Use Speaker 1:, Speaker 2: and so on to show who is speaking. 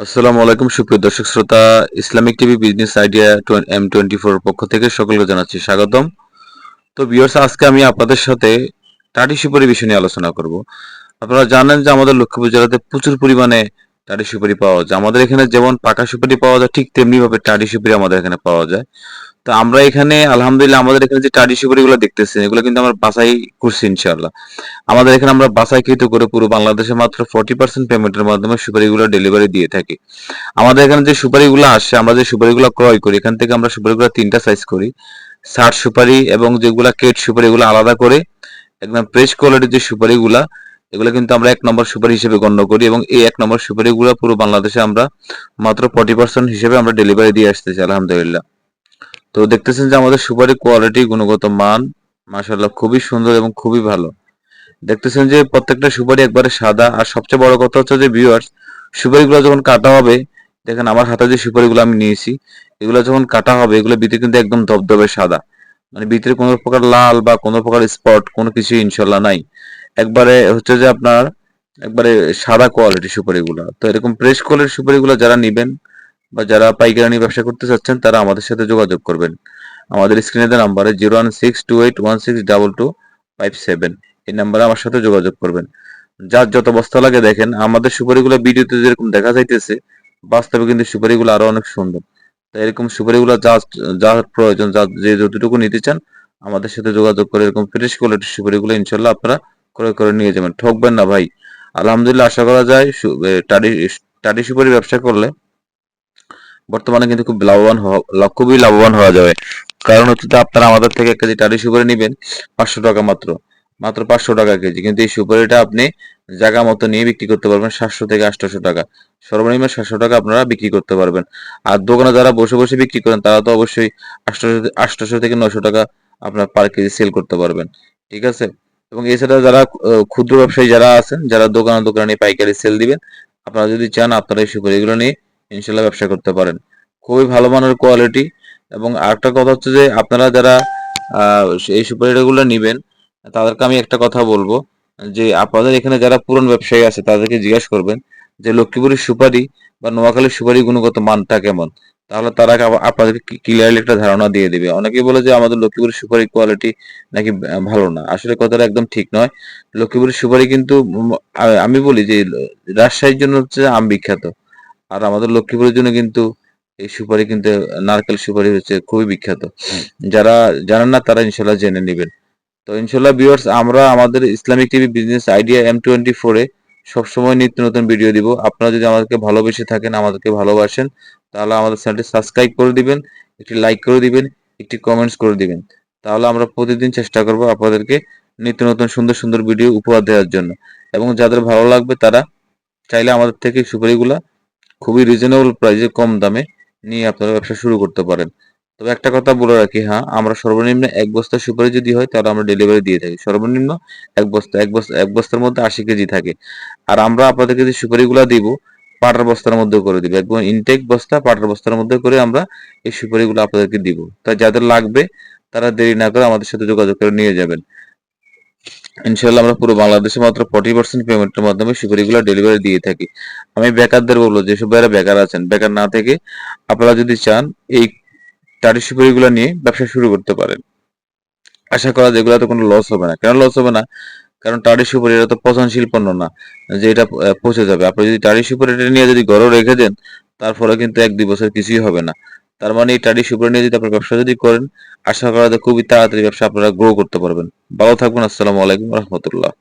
Speaker 1: আসসালামু আলাইকুম, সুপ্রিয় দর্শক শ্রোতা। Islamic TV business idea M twenty four পক্ষ থেকে সকলকে জানাচ্ছি স্বাগতম। তো বিয়ার্স আজকে আমি আপনাদের সাথে টাটি সুপারি বিষয় নিয়ে আলোচনা করব। আপনারা জানেন যে আমাদের লক্ষ্মীপুর জেলাতে প্রচুর পরিমাণে টাটি সুপারি পাওয়া যায়। আমাদের এখানে যেমন পাকা সুপারি পাওয়া যায়, ঠিক তেমনিভাবে টাটি সুপারি আমাদের এখানে পাওয়া যায়। তো আমরা এখানে, আলহামদুলিল্লাহ, আমাদের এখানে যে টাটি সুপারিগুলো দেখতেছেন, এগুলো কিন্তু আমরা বাছাই করছি ইনশাআল্লাহ। আমাদের এখানে আমরা বাছাইকৃত করে পুরো বাংলাদেশে মাত্র ফর্টি পার্সেন্ট পেমেন্টের মাধ্যমে সুপারিগুলো ডেলিভারি দিয়ে থাকি। আমাদের এখানে যে সুপারিগুলো আসে, আমরা যে সুপারিগুলো ক্রয় করি, এখান থেকে আমরা সুপারিগুলো তিনটা সাইজ করি। ষাট সুপারি এবং যেগুলা কেট সুপারি, এগুলো আলাদা করে একদম ফ্রেশ কোয়ালিটির যে সুপারিগুলা, এগুলো কিন্তু আমরা এক নম্বর সুপারি হিসেবে গণ্য করি এবং এই এক নম্বর সুপারিগুলো পুরো বাংলাদেশে আমরা মাত্র ফর্টি পার্সেন্ট হিসেবে আমরা ডেলিভারি দিয়ে আসতেছি, আলহামদুলিল্লাহ। তো দেখতেছেন যে আমাদের সুপারি কোয়ালিটি গুণগত মান মাসাল্লাহ খুবই সুন্দর এবং খুবই ভালো। দেখতেছেন যে প্রত্যেকটা সুপারি একবারে সাদা, আর সবচেয়ে বড় কথা হচ্ছে যে ভিউয়ার্স সুপারিগুলো যখন কাটা হবে, দেখেন আমার হাতে যে সুপারিগুলো আমি নিয়েছি, এগুলো যখন কাটা হবে, এগুলো ভিতরে কিন্তু একদম ধবধবে সাদা। মানে ভিতরে কোনো প্রকার লাল বা কোনো প্রকার স্পট কোনো কিছু ইনশাল্লাহ নাই। একবারে হচ্ছে যে আপনার, একবারে সাদা কোয়ালিটি সুপারিগুলো। তো এরকম প্রেস কোয়ালিটির সুপারিগুলো যারা নিবেন বা যারা পাইকারি ব্যবসা করতে চাচ্ছেন, তারা আমাদের সাথে যোগাযোগ করবেন। আমাদের স্ক্রিনে দেওয়া নাম্বারে zero one six two eight one six double two five seven এই নাম্বারে আমার সাথে যোগাযোগ করবেন। যার যত বস্তা লাগে দেখেন, আমাদের সুপারিগুলো ভিডিওতে যেরকম দেখা যাইতেছে, বাস্তবে কিন্তু সুপারিগুলো আরও অনেক সুন্দর। তাই এরকম সুপারিগুলো যা যা প্রয়োজন যা যে যতটুকু নিতে চান, আমাদের সাথে যোগাযোগ করে এরকম ফ্রেশ কোয়ালিটির সুপারিগুলো ইনশাল্লাহ আপনারা ক্রয় করে নিয়ে যাবেন। ঠকবেন না ভাই। আলহামদুলিল্লাহ, আশা করা যায় টাডি টাডি সুপারি ব্যবসা করলে বর্তমানে কিন্তু খুব লাভবান হওয়া- খুবই লাভবান হওয়া যাবে। কারণ হচ্ছে আপনারা আমাদের থেকে এক কেজি টাডি সুপারি নেবেন, পাঁচশো টাকা মাত্র। মাত্র পাঁচশো টাকা কেজি। কিন্তু এই সুপারিটা আপনি জায়গা মতো নিয়ে বিক্রি করতে পারবেন সাতশো থেকে আটশোশো টাকা। সর্বনিম্ন সাতশো টাকা আপনারা বিক্রি করতে পারবেন। আর দোকানে যারা বসে বসে বিক্রি করেন, তারা তো অবশ্যই আটশোশো থেকে নশো টাকা আপনার পার কেজি সেল করতে পারবেন। ঠিক আছে? এবং এছাড়া যারা ক্ষুদ্র ব্যবসায়ী যারা আছেন, যারা দোকানে দোকানে পাইকারি সেল দিবেন, আপনারা যদি চান আপনারা এই সুপারিগুলো নিয়ে ইনশাল্লাহ ব্যবসা করতে পারেন। খুবই ভালো মানের কোয়ালিটি এবং আরেকটা কথা হচ্ছে যে আপনারা যারা এই সুপারিটাগুলো নিবেন, তাদেরকে আমি একটা কথা বলব, যে আপনাদের এখানে যারা পুরনো ব্যবসায়ী আছে, তাদেরকে জিজ্ঞাসা করবেন যে লক্ষ্মীপুরের সুপারি বা নোয়াখালীর সুপারি গুণগত মানটা কেমন? তাহলে তারা আপ- আপনাদেরকে ক্লিয়ারলি একটা ধারণা দিয়ে দিবে। অনেকেই বলে যে আমাদের লক্ষ্মীপুরের সুপারি কোয়ালিটি নাকি ভালো না। আসলে কথাটা একদম ঠিক নয়। লক্ষ্মীপুরের সুপারি কিন্তু আমি বলি যে, রাজশাহীর জন্য হচ্ছে আম বিখ্যাত। আর আমাদের লক্ষ্মীপুরের জন্য কিন্তু এই সুপারি কিন্তু নারকেল সুপারি হচ্ছে খুবই বিখ্যাত। যারা জানেন না তারা ইনশাল্লাহ জেনে নেবেন। তো ইনশাল্লাহ ভিউয়ার্স আমরা আমাদের Islamic TV business idea M twenty ফোরে সবসময় নিত্য নতুন ভিডিও দিব। আপনারা যদি আমাদেরকে ভালোবেসে থাকেন আমাদেরকে ভালোবাসেন তাহলে আমাদের চ্যানেলটি সাবস্ক্রাইব করে দিবেন একটি লাইক করে দিবেন একটি কমেন্টস করে দিবেন। তাহলে আমরা প্রতিদিন চেষ্টা করব আপনাদেরকে নিত্য নতুন সুন্দর সুন্দর ভিডিও উপহার দেওয়ার জন্য। এবং যাদের ভালো লাগবে তারা চাইলে আমাদের থেকে সুপারিগুলা খুবই রিজনেবল প্রাইসে কম দামে নিয়ে আপনারা ব্যবসা শুরু করতে পারেন। তবে একটা কথা বলে রাখি হ্যাঁ আমরা সর্বনিম্ন এক বস্তা সুপারি যদি হয়, তাহলে আমরা ডেলিভারি দিয়ে থাকি। সর্বনিম্ন এক বস্তা এক বস্তা, এক বস্তার মধ্যে আশি কেজি থাকে। আর আমরা আপনাদেরকে যে সুপারিগুলা দিব, পাটার বস্তার মধ্যে করে দিব। একদম ইনটেক বস্তা, পাটার বস্তার মধ্যে করে আমরা এই সুপারিগুলো আপনাদেরকে দিব। তাই যাদের লাগবে, তারা দেরি না করে আমাদের সাথে যোগাযোগ করে নিয়ে যাবেন। ইনশাল্লাহ আমরা পুরো বাংলাদেশে মাত্র ফর্টি পার্সেন্ট পেমেন্টের মাধ্যমে সুপারিগুলো ডেলিভারি দিয়ে থাকি। আমি বেকারদের বলব যেসব ভাইরা বেকার আছেন, বেকার না থেকে আপনারা যদি চান, এই টাটি সুপারিগুলো নিয়ে ব্যবসা শুরু করতে পারেন। আশা করা যায় এগুলোতে কোনো লস হবে না। কেন লস হবে না? কারণ টাটি সুপারি এটা তো পচনশীল পণ্য না, যে এটা পচে যাবে। আপনি যদি টাটি সুপারিটা নিয়ে যদি ঘরেও রেখে দেন, তারপরে কিন্তু এক দুই বছর কিছুই হবে না। তার মানে এই সুপারি নিয়ে যদি আপনার ব্যবসা যদি করেন, আশা করা যায় খুবই তাড়াতাড়ি ব্যবসা আপনারা গ্রো করতে পারবেন। ভালো থাকবেন, আসসালামু আলাইকুম রহমতুল্লাহ।